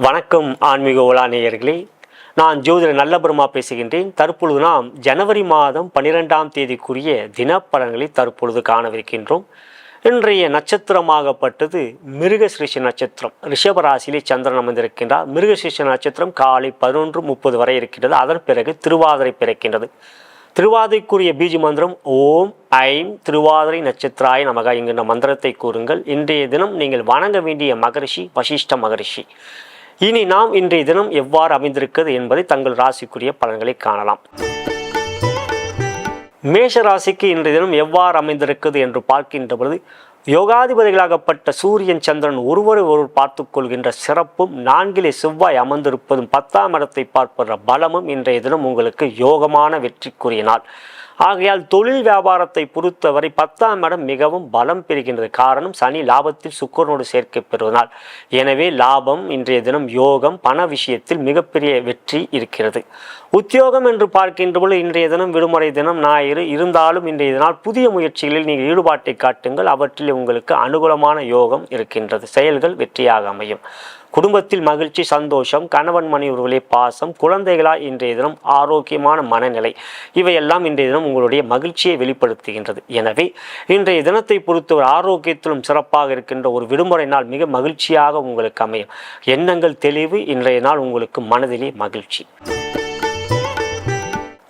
வணக்கம் ஆன்மீக உலா நேயர்களே. நான் ஜோதிட நல்லபெருமா பேசுகின்றேன். தற்பொழுது நாம் ஜனவரி மாதம் பன்னிரெண்டாம் தேதிக்குரிய தினப்பலன்களை தற்பொழுது காணவிருக்கின்றோம். இன்றைய நட்சத்திரமாகப்பட்டது மிருகசிருஷ நட்சத்திரம். ரிஷபராசியிலே சந்திரன் அமர்ந்திருக்கின்றார். மிருகசிருஷ நட்சத்திரம் காலை பதினொன்று முப்பது வரை இருக்கின்றது. அதன் பிறகு திருவாதிரை பிறக்கின்றது. திருவாதிரைக்குரிய பீஜ மந்திரம் ஓம் ஐம் திருவாதிரை நட்சத்திராய நமக. என்கின்ற மந்திரத்தை கூறுங்கள். இன்றைய தினம் நீங்கள் வணங்க வேண்டிய மகரிஷி வசிஷ்ட மகரிஷி. இனி நாம் இன்றைய தினம் எவ்வாறு அமைந்திருக்கிறது என்பதை தங்கள் ராசிக்குரிய பலன்களை காணலாம். மேஷ ராசிக்கு இன்றைய தினம் எவ்வாறு அமைந்திருக்கிறது என்று பார்க்கின்ற பொழுது யோகாதிபதிகளாகப்பட்ட சூரியன் சந்திரன் ஒருவரை ஒருவர் பார்த்து கொள்கின்ற சிறப்பும் நான்கிலே செவ்வாய் அமர்ந்திருப்பதும் பத்தாம் இடத்தை பார்ப்பற பலமும் இன்றைய தினம் உங்களுக்கு யோகமான வெற்றிக்குரிய நாள். ஆகையால் தொழில் வியாபாரத்தை பொறுத்தவரை பத்தாம் இடம் மிகவும் பலம் பெறுகின்றது. காரணம் சனி லாபத்தில் சுக்கரனோடு சேர்க்கை பெறுவதால். எனவே லாபம் இன்றைய தினம் யோகம் பண விஷயத்தில் மிகப்பெரிய வெற்றி இருக்கிறது. உத்தியோகம் என்று பார்க்கின்ற பொழுது இன்றைய தினம் விடுமுறை தினம் ஞாயிறு இருந்தாலும் இன்றைய தினால் புதிய முயற்சிகளில் நீங்கள் ஈடுபாட்டை காட்டுங்கள். அவற்றில் உங்களுக்கு அனுகூலமான யோகம் இருக்கின்றது. செயல்கள் வெற்றியாக அமையும். குடும்பத்தில் மகிழ்ச்சி சந்தோஷம் கணவன் மனைவர்களே பாசம் குழந்தைகளால் இன்றைய தினம் ஆரோக்கியமான மனநிலை. இவையெல்லாம் இன்றைய தினம் உங்களுடைய மகிழ்ச்சியை வெளிப்படுத்துகின்றது. எனவே இன்றைய தினத்தை பொறுத்தவரை ஆரோக்கியத்திலும் சிறப்பாக இருக்கின்ற ஒரு விடுமுறை நாள் மிக மகிழ்ச்சியாக உங்களுக்கு அமையும். எண்ணங்கள் தெளிவு இன்றைய நாள் உங்களுக்கு மனதிலே மகிழ்ச்சி.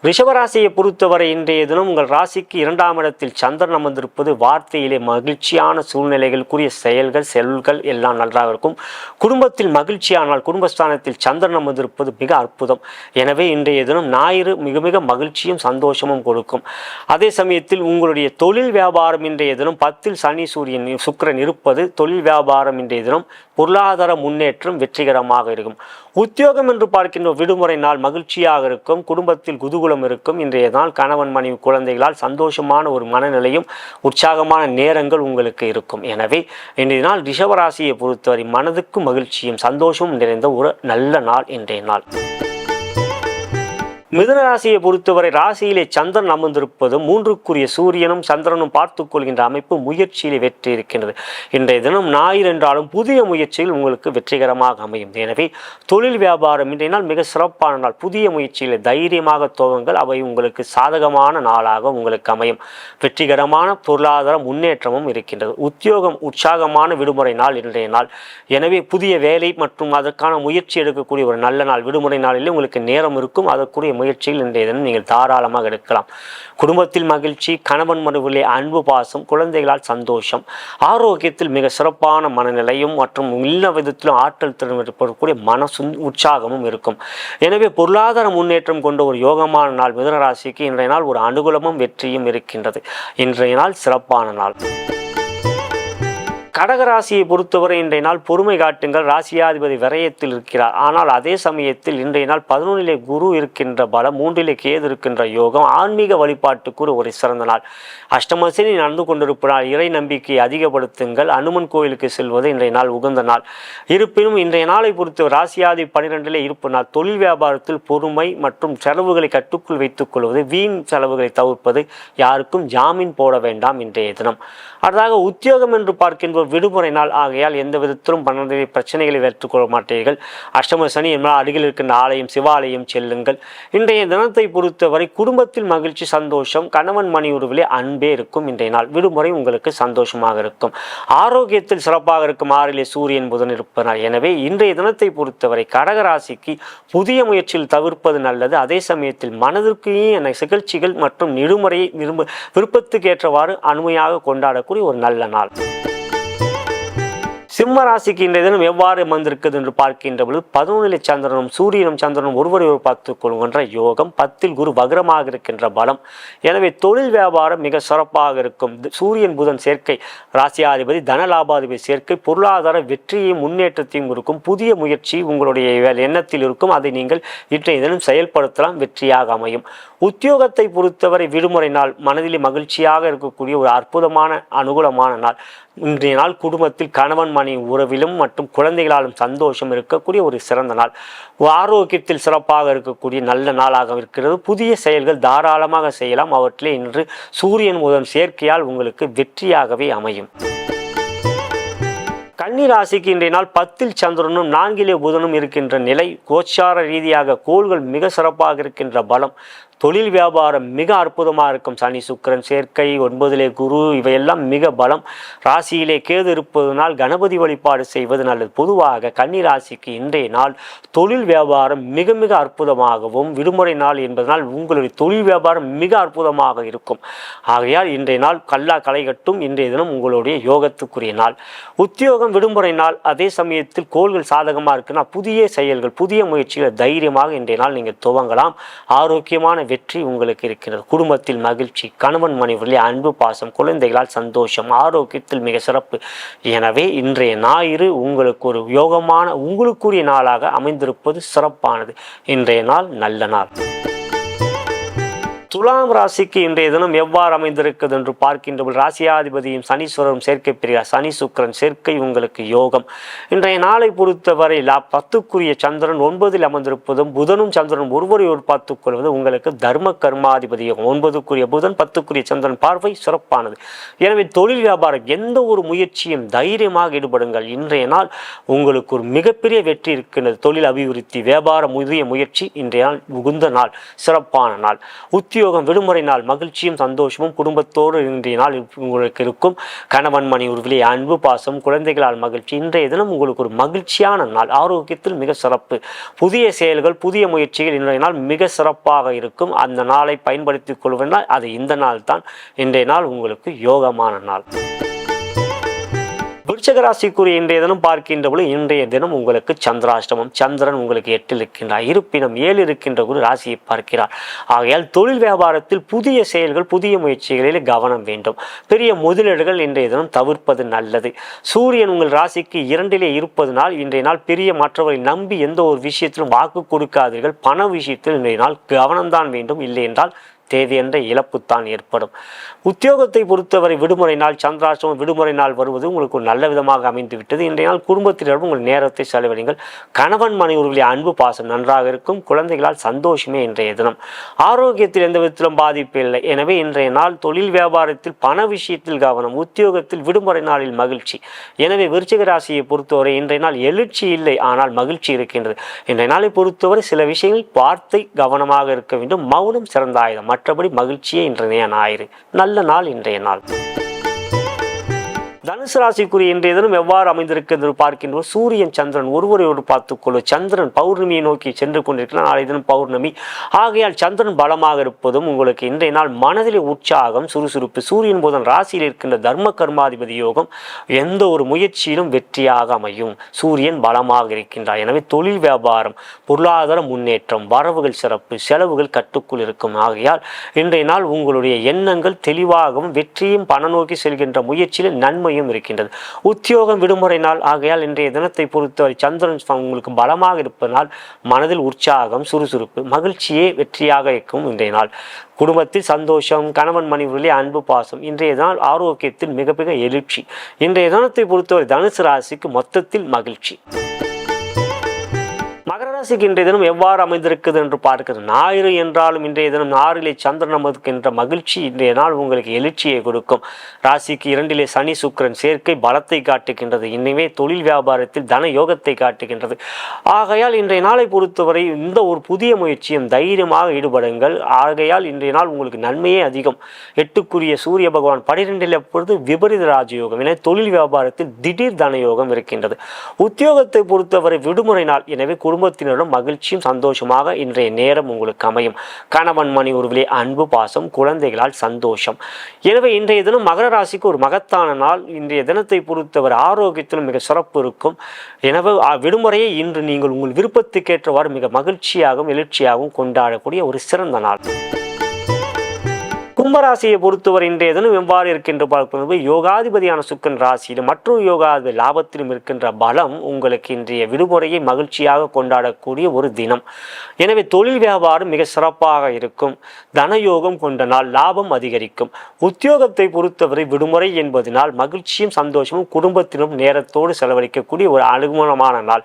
ரிஷபராசியை பொறுத்தவரை இன்றைய தினம் உங்கள் ராசிக்கு இரண்டாம் இடத்தில் சந்திரன் அமர்ந்திருப்பது வார்த்தையிலே மகிழ்ச்சியான சூழ்நிலைகளுக்குரிய செயல்கள் செல்கள் எல்லாம் நன்றாக இருக்கும். குடும்பத்தில் மகிழ்ச்சியானால் குடும்பஸ்தானத்தில் சந்திரன் அமர்ந்திருப்பது மிக அற்புதம். எனவே இன்றைய தினம் ஞாயிறு மிக மிக மகிழ்ச்சியும் சந்தோஷமும் கொடுக்கும். அதே சமயத்தில் உங்களுடைய தொழில் வியாபாரம் இன்றைய தினம் பத்தில் சனி சூரியன் சுக்கிரன் இருப்பது தொழில் வியாபாரம் இன்றைய தினம் பொருளாதார முன்னேற்றம் வெற்றிகரமாக இருக்கும். உத்தியோகம் என்று பார்க்கின்ற விடுமுறை நாள் மகிழ்ச்சியாக இருக்கும். குடும்பத்தில் அனுகூலம் இருக்கும். இன்றைய நாள் கணவன் மனைவி குழந்தைகளால் சந்தோஷமான ஒரு மனநிலையும் உற்சாகமான நேரங்கள் உங்களுக்கு இருக்கும். எனவே இன்றைய நாள் ரிஷபராசியை பொறுத்தவரை மனதுக்கு மகிழ்ச்சியும் சந்தோஷமும் நிறைந்த ஒரு நல்ல நாள் இன்றைய நாள். மிதுன ராசியை பொறுத்தவரை ராசியிலே சந்திரன் அமர்ந்திருப்பதும் மூன்றுக்குரிய சூரியனும் சந்திரனும் பார்த்து கொள்கின்ற அமைப்பு முயற்சியிலே வெற்றி இருக்கின்றது. இன்றைய தினம் ஞாயிறு என்றாலும் புதிய முயற்சியில் உங்களுக்கு வெற்றிகரமாக அமையும். எனவே தொழில் வியாபாரம் இன்றைய நாள் மிக சிறப்பான நாள். புதிய முயற்சியில் தைரியமாக துவங்கள் அவை உங்களுக்கு சாதகமான நாளாக உங்களுக்கு அமையும். வெற்றிகரமான பொருளாதார முன்னேற்றமும் இருக்கின்றது. உத்தியோகம் உற்சாகமான விடுமுறை நாள் இன்றைய நாள். எனவே புதிய வேலை மற்றும் அதற்கான முயற்சி எடுக்கக்கூடிய ஒரு நல்ல நாள். விடுமுறை நாளிலே உங்களுக்கு நேரம் இருக்கும். அதற்குரிய முயற்சியில் இன்றைய தினம் நீங்கள் தாராளமாக எடுக்கலாம். குடும்பத்தில் மகிழ்ச்சி கணவன் மனுவிலே அன்பு பாசம் குழந்தைகளால் சந்தோஷம் ஆரோக்கியத்தில் மிக சிறப்பான மனநிலையும் மற்றும் எல்லா விதத்திலும் ஆற்றல் திறன் இருக்கக்கூடிய மன உற்சாகமும் இருக்கும். எனவே பொருளாதார முன்னேற்றம் கொண்ட ஒரு யோகமான நாள் மிதனராசிக்கு இன்றைய நாள் ஒரு அனுகூலமும் வெற்றியும் இருக்கின்றது. இன்றைய நாள் சிறப்பான நாள். கடகராசியை பொறுத்தவரை இன்றைய நாள் பொறுமை காட்டுங்கள். ராசியாதிபதி விரயத்தில் இருக்கிறார். ஆனால் அதே சமயத்தில் இன்றைய நாள் பதினொன்றிலே குரு இருக்கின்ற பலம் மூன்றிலே கேது இருக்கின்ற யோகம் ஆன்மீக வழிபாட்டுக்கு ஒரு சிறந்த நாள். அஷ்டமசனி நடந்து கொண்டிருப்பதால் இறை நம்பிக்கையை அதிகப்படுத்துங்கள். அனுமன் கோயிலுக்கு செல்வது இன்றைய நாள் உகந்த நாள். இருப்பினும் இன்றைய நாளை பொறுத்து ராசியாதி பனிரெண்டிலே இருப்பு நாள். தொழில் வியாபாரத்தில் பொறுமை மற்றும் செலவுகளை கட்டுக்குள் வைத்துக் கொள்வது வீண் செலவுகளை தவிர்ப்பது யாருக்கும் ஜாமீன் போட வேண்டாம் இன்றைய தினம். அடுத்ததாக உத்தியோகம் என்று பார்க்கின்ற விடுமுறை நாள் ஆகையால் எந்த விதத்திலும் பன்னெண்டு பிரச்சனைகளை வைத்துக்கொள்ள மாட்டீர்கள். அஷ்டம சனி என்பதால் அருகில் இருக்கின்ற ஆலயம் சிவாலயம் செல்லுங்கள். இன்றைய தினத்தை பொறுத்தவரை குடும்பத்தில் மகிழ்ச்சி சந்தோஷம் கணவன் மணி உருவிலே அன்பே இருக்கும் இன்றைய நாள். விடுமுறை உங்களுக்கு சந்தோஷமாக இருக்கும். ஆரோக்கியத்தில் சிறப்பாக இருக்கும் ஆறிலே சூரியன் புதன் இருப்பதால் எனவே இன்றைய தினத்தை பொறுத்தவரை கடகராசிக்கு புதிய முயற்சியில் தவிர்ப்பது நல்லது. அதே சமயத்தில் மனதிற்கு என சிகிழ்ச்சிகள் மற்றும் நெடுமுறையை விரும்ப விருப்பத்துக்கு ஏற்றவாறு அனுமையாக கொண்டாடக்கூடிய ஒரு நல்ல நாள். சிம்ம ராசிக்கு இன்றைய தினம் எவ்வாறு அமர்ந்திருக்குது என்று பார்க்கின்ற பொழுது பதினொன்றிலே சந்திரனும் சூரியனும் சந்திரனும் ஒருவரை ஒரு பார்த்து கொள்கின்ற யோகம் பத்தில் குரு வக்ரமாக இருக்கின்ற பலம். எனவே தொழில் வியாபாரம் மிக சிறப்பாக இருக்கும். சூரியன் புதன் சேர்க்கை ராசியாதிபதி தனலாபாதிபதி சேர்க்கை பொருளாதார வெற்றியையும் முன்னேற்றத்தையும் இருக்கும் புதிய முயற்சி உங்களுடைய எண்ணத்தில் இருக்கும். அதை நீங்கள் இன்றைய தினம் செயல்படுத்தலாம். வெற்றியாக அமையும். உத்தியோகத்தை பொறுத்தவரை விடுமுறை நாள் மனதிலே மகிழ்ச்சியாக இருக்கக்கூடிய ஒரு அற்புதமான அனுகூலமான நாள். இன்றைய நாள் குடும்பத்தில் கணவன் மணி உறவிலும் மற்றும் குழந்தைகளாலும் சந்தோஷம் இருக்கக்கூடிய ஒரு சிறந்த நாள். ஆரோக்கியத்தில் சிறப்பாக இருக்கக்கூடிய நல்ல நாளாக இருக்கிறது. புதிய செயல்கள் தாராளமாக செய்யலாம். அவற்றிலே இன்று சூரியன் முதல் சேர்க்கையால் உங்களுக்கு வெற்றியாகவே அமையும். கன்னி ராசிக்கு இன்றைய நாள் பத்தில் சந்திரனும் நான்கிலே புதனும் இருக்கின்ற நிலை கோச்சார ரீதியாக கோள்கள் மிக சிறப்பாக இருக்கின்ற பலம். தொழில் வியாபாரம் மிக அற்புதமாக இருக்கும். சனி சுக்கிரன் சேர்க்கை ஒன்பதிலே குரு இவையெல்லாம் மிக பலம். ராசியிலே கேது இருப்பதனால் கணபதி வழிபாடு செய்வது நல்லது. பொதுவாக கன்னி ராசிக்கு இன்றைய நாள் தொழில் வியாபாரம் மிக மிக அற்புதமாகவும் விடுமுறை நாள் என்பதனால் உங்களுடைய தொழில் வியாபாரம் மிக அற்புதமாக இருக்கும். ஆகையால் இன்றைய நாள் கல்லா களைகட்டும் இன்றைய தினம் உங்களுடைய யோகத்துக்குரிய நாள். உத்தியோகம் விடுமுறை நாள். அதே சமயத்தில் கோள்கள் சாதகமாக இருக்குன்னா புதிய செயல்கள் புதிய முயற்சிகளை தைரியமாக இன்றைய நாள் நீங்கள் துவங்கலாம். ஆரோக்கியமான வெற்றி உங்களுக்கு இருக்கிறது. குடும்பத்தில் மகிழ்ச்சி கணவன் மனைவிலே அன்பு பாசம் குழந்தைகளால் சந்தோஷம் ஆரோக்கியத்தில் மிக சிறப்பு. எனவே இன்றைய ஞாயிறு உங்களுக்கு ஒரு யோகமான உங்களுக்குரிய நாளாக அமைந்திருப்பது சிறப்பானது. இன்றைய நாள் நல்ல நாள். துலாம் ராசிக்கு இன்றைய தினம் எவ்வாறு அமைந்திருக்கிறது என்று பார்க்கின்ற பொழுது ராசியாதிபதியும் சனீஸ்வரரும் சேர்க்கை பெறுகிறார். சனி சுக்கிரன் சேர்க்கை உங்களுக்கு யோகம். இன்றைய நாளை பொறுத்தவரை லா பத்துக்குரிய சந்திரன் ஒன்பதில் அமர்ந்திருப்பதும் புதனும் சந்திரனும் ஒருவரை ஒரு பார்த்துக் கொள்வது உங்களுக்கு தர்ம கர்மாதிபதி யோகம் ஒன்பதுக்குரிய புதன் பத்துக்குரிய சந்திரன் பார்வை சிறப்பானது. எனவே தொழில் வியாபாரம் எந்த ஒரு முயற்சியும் தைரியமாக ஈடுபடுங்கள். இன்றைய நாள் உங்களுக்கு ஒரு மிகப்பெரிய வெற்றி இருக்கின்றது. தொழில் அபிவிருத்தி வியாபார முதிய முயற்சி இன்றைய நாள் உகுந்த நாள் சிறப்பான நாள். உத்தியோகம் விடுமுறை நாள் மகிழ்ச்சியும் சந்தோஷமும் குடும்பத்தோடு இன்றைய நாள் உங்களுக்கு இருக்கும். கணவன் மணி உருவிலே அன்பு பாசம் குழந்தைகளால் மகிழ்ச்சி. இன்றைய தினம் உங்களுக்கு ஒரு மகிழ்ச்சியான நாள். ஆரோக்கியத்தில் மிக சிறப்பு. புதிய செயல்கள் புதிய முயற்சிகள் இன்றைய நாள் மிக சிறப்பாக இருக்கும். அந்த நாளை பயன்படுத்திக் கொள்வதால் அது இந்த நாள் தான் இன்றைய நாள் உங்களுக்கு யோகமான நாள். விருச்சகராசிக்குரிய இன்றைய தினம் பார்க்கின்ற பொழுது இன்றைய தினம் உங்களுக்கு சந்திராஷ்டமம். சந்திரன் உங்களுக்கு எட்டில் இருக்கின்றார் இருப்பினும் ஏழு இருக்கின்ற குரு ராசியை பார்க்கிறார். ஆகையால் தொழில் வியாபாரத்தில் புதிய செயல்கள் புதிய முயற்சிகளில் கவனம் வேண்டும். பெரிய முதலீடுகள் இன்றைய தினம் தவிர்ப்பது நல்லது. சூரியன் உங்கள் ராசிக்கு இரண்டிலே இருப்பதனால் இன்றைய நாள் பெரிய மற்றவரை நம்பி எந்த ஒரு விஷயத்திலும் வாக்கு கொடுக்காதீர்கள். பண விஷயத்தில் இன்றைய நாள் கவனம்தான் வேண்டும். இல்லை என்றால் தேவையென்ற இழப்புத்தான் ஏற்படும். உத்தியோகத்தை பொறுத்தவரை விடுமுறை நாள் சந்திராசிரமம் விடுமுறை நாள் வருவது உங்களுக்கு நல்ல விதமாக அமைந்து விட்டது. இன்றைய நாள் குடும்பத்தினரும் உங்கள் நேரத்தை செலவிடுங்கள். கணவன் மனைவர்களுடைய அன்பு பாசம் நன்றாக இருக்கும். குழந்தைகளால் சந்தோஷமே இன்றைய தினம். ஆரோக்கியத்தில் எந்த விதத்திலும் பாதிப்பு இல்லை. எனவே இன்றைய நாள் தொழில் வியாபாரத்தில் பண விஷயத்தில் கவனம் உத்தியோகத்தில் விடுமுறை நாளில் மகிழ்ச்சி. எனவே விருச்சிக ராசியை பொறுத்தவரை இன்றைய நாள் எழுச்சி இல்லை ஆனால் மகிழ்ச்சி இருக்கின்றது. இன்றைய நாளை பொறுத்தவரை சில விஷயங்கள் வார்த்தை கவனமாக இருக்க வேண்டும். மௌனம் சிறந்த ஆயுதம். மற்றபடி மகிழ்ச்சியே இன்றைய ஞாயிறு நல்ல நாள் இன்றைய நாள். தனுசு ராசிக்குரிய இன்றைய தினம் எவ்வாறு அமைந்திருக்கிறது என்று பார்க்கின்றோம். சூரியன் சந்திரன் ஒருவரை ஒரு பார்த்துக்கொள்ளும் சந்திரன் பௌர்ணமியை நோக்கி சென்று கொண்டிருக்கலாம் நாளை தினம் பௌர்ணமி. ஆகையால் சந்திரன் பலமாக இருப்பதும் உங்களுக்கு இன்றைய நாள் மனதிலே உற்சாகம் சுறுசுறுப்பு சூரியன் போதன் ராசியில் இருக்கின்ற தர்ம கர்மாதிபதி யோகம் எந்த ஒரு முயற்சியிலும் வெற்றியாக அமையும். சூரியன் பலமாக இருக்கின்றார். எனவே தொழில் வியாபாரம் பொருளாதார முன்னேற்றம் வரவுகள் சிறப்பு செலவுகள் கட்டுக்குள் இருக்கும். ஆகையால் இன்றைய நாள் உங்களுடைய எண்ணங்கள் தெளிவாகவும் வெற்றியும் பண நோக்கி செல்கின்ற முயற்சியில் நன்மையும் நிலையும் இருக்கின்றது. உத்தியோகம் விடுமுறை நாள் ஆகையால் இன்றைய தினத்தை பொறுத்தவரை சந்திரன் உங்களுக்கு பலமாக இருப்பதனால் மனதில் உற்சாகம் சுறுசுறுப்பு மகிழ்ச்சியே வெற்றியாக இருக்கும் இன்றைய நாள். குடும்பத்தில் சந்தோஷம் கணவன் மனைவிகளே அன்பு பாசம் இன்றைய நாள் ஆரோக்கியத்தில் மிக மிக எழுச்சி. இன்றைய தினத்தை பொறுத்தவரை தனுசு ராசிக்கு மொத்தத்தில் மகிழ்ச்சி. மகர ராசிக்கு இன்றைய தினம் எவ்வாறு அமைந்திருக்குது என்று பார்க்கிறது. ஞாயிறு என்றாலும் இன்றைய தினம் ஆறிலே சந்திரன் அமர்க்கின்ற மகிழ்ச்சி இன்றைய நாள் உங்களுக்கு எழுச்சியை கொடுக்கும். ராசிக்கு இரண்டிலே சனி சுக்கிரன் சேர்க்கை பலத்தை காட்டுகின்றது. இன்னுமே தொழில் வியாபாரத்தில் தன யோகத்தை காட்டுகின்றது. ஆகையால் இன்றைய நாளை பொறுத்தவரை இந்த ஒரு புதிய முயற்சியும் தைரியமாக ஈடுபடுங்கள். ஆகையால் இன்றைய நாள் உங்களுக்கு நன்மையே அதிகம். எட்டுக்குரிய சூரிய பகவான் பனிரெண்டில் பொழுது விபரீத ராஜயோகம் என தொழில் வியாபாரத்தில் திடீர் தன யோகம் இருக்கின்றது. உத்தியோகத்தை பொறுத்தவரை விடுமுறை நாள். எனவே குடும்பத்தின் குடும்பத்தினரும் மகிழ்ச்சியும் சந்தோஷமாக இன்றைய நேரம் உங்களுக்கு அமையும். கணவன் மணி உருவிலே அன்பு பாசம் குழந்தைகளால் சந்தோஷம். எனவே இன்றைய தினம் மகர ராசிக்கு ஒரு மகத்தான நாள். இன்றைய தினத்தை பொறுத்தவரை ஆரோக்கியத்திலும் மிக சிறப்பு இருக்கும். எனவே அ, விடுமுறையை இன்று நீங்கள் உங்கள் விருப்பத்துக்கேற்றவாறு மிக மகிழ்ச்சியாகவும் எழுச்சியாகவும் கொண்டாடக்கூடிய ஒரு சிறந்த நாள். கும்பராசியை பொறுத்தவரை இன்றைய தினம் எவ்வாறு இருக்கின்ற பார்ப்பது யோகாதிபதியான சுக்கன் ராசியிலும் மற்றொரு யோகாதிபதி லாபத்திலும் இருக்கின்ற பலம் உங்களுக்கு இன்றைய விடுமுறையை மகிழ்ச்சியாக கொண்டாடக்கூடிய ஒரு தினம். எனவே தொழில் வியாபாரம் மிக சிறப்பாக இருக்கும். தனயோகம் கொண்ட நாள் லாபம் அதிகரிக்கும். உத்தியோகத்தை பொறுத்தவரை விடுமுறை என்பதனால் மகிழ்ச்சியும் சந்தோஷமும் குடும்பத்திலும் நேரத்தோடு செலவழிக்கக்கூடிய ஒரு அனுகூலமான நாள்.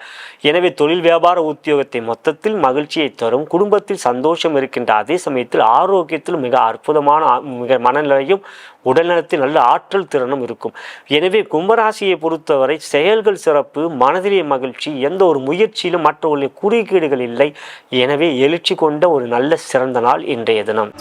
எனவே தொழில் வியாபார உத்தியோகத்தை மொத்தத்தில் மகிழ்ச்சியை தரும். குடும்பத்தில் சந்தோஷம் இருக்கின்ற அதே சமயத்தில் ஆரோக்கியத்தில் மிக அற்புதமான மிக மனநிலையும் உடல்நலத்தில் நல்ல ஆற்றல் திறனும் இருக்கும். எனவே கும்பராசியை பொறுத்தவரை செயல்கள் சிறப்பு மனதிலே மகிழ்ச்சி எந்த ஒரு முயற்சியிலும் மற்றவர்களுடைய குறுக்கீடுகள் இல்லை. எனவே எழுச்சி கொண்ட ஒரு நல்ல சிறந்த நாள் இன்றைய தினம்.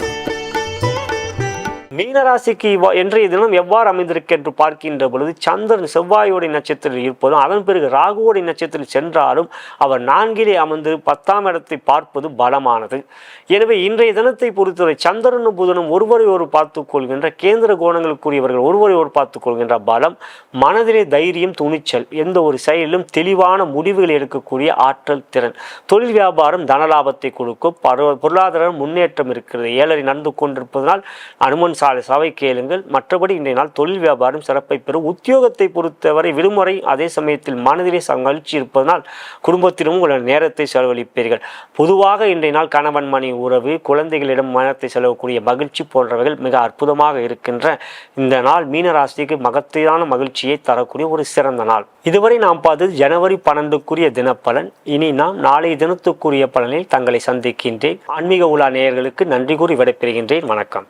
மீனராசிக்கு இவ்வா- இன்றைய தினம் எவ்வாறு அமைந்திருக்கு என்று பார்க்கின்ற பொழுது சந்திரன் செவ்வாயோடைய நட்சத்திரத்தில் இருப்பதும் அதன் பிறகு ராகுவோடைய நட்சத்திரத்தில் சென்றாலும் அவர் நான்கிலே அமர்ந்து பத்தாம் இடத்தை பார்ப்பது பலமானது. எனவே இன்றைய தினத்தை பொறுத்தவரை சந்திரனும் புதனும் ஒருவரை ஒரு பார்த்துக் கொள்கின்ற கேந்திர கோணங்களுக்குரியவர்கள் ஒருவரை ஒரு பார்த்துக் கொள்கின்ற பலம் மனதிலே தைரியம் துணிச்சல் எந்த ஒரு செயலிலும் தெளிவான முடிவுகள் எடுக்கக்கூடிய ஆற்றல் திறன். தொழில் வியாபாரம் தனலாபத்தை கொடுக்கும் பருவ- பொருளாதார முன்னேற்றம் இருக்கிறது. ஏழரை நடந்து கொண்டிருப்பதனால் அனுமன் சாலை சபை கேளுங்கள். மற்றபடி இன்றைய நாள் தொழில் வியாபாரம் சிறப்பை பெறும். உத்தியோகத்தை பொறுத்தவரை விடுமுறை அதே சமயத்தில் மனதிலே ச- மகிழ்ச்சி இருப்பதனால் குடும்பத்திலும் உங்கள் நேரத்தை செலவழிப்பீர்கள். பொதுவாக இன்றைய நாள் கணவன் மணி உறவு குழந்தைகளிடம் மனத்தை செலவக்கூடிய மகிழ்ச்சி போன்றவைகள் மிக அற்புதமாக இருக்கின்ற இந்த நாள் மீனராசிக்கு மகத்தையான மகிழ்ச்சியை தரக்கூடிய ஒரு சிறந்த நாள். இதுவரை நாம் பார்த்தது ஜனவரி பன்னெண்டுக்குரிய தினப்பலன். இனி நாம் நாளைய தினத்துக்குரிய பலனில் தங்களை சந்திக்கின்றேன். ஆன்மீக உலா நேயர்களுக்கு நன்றி கூறி விடைபெறுகின்றேன். வணக்கம்.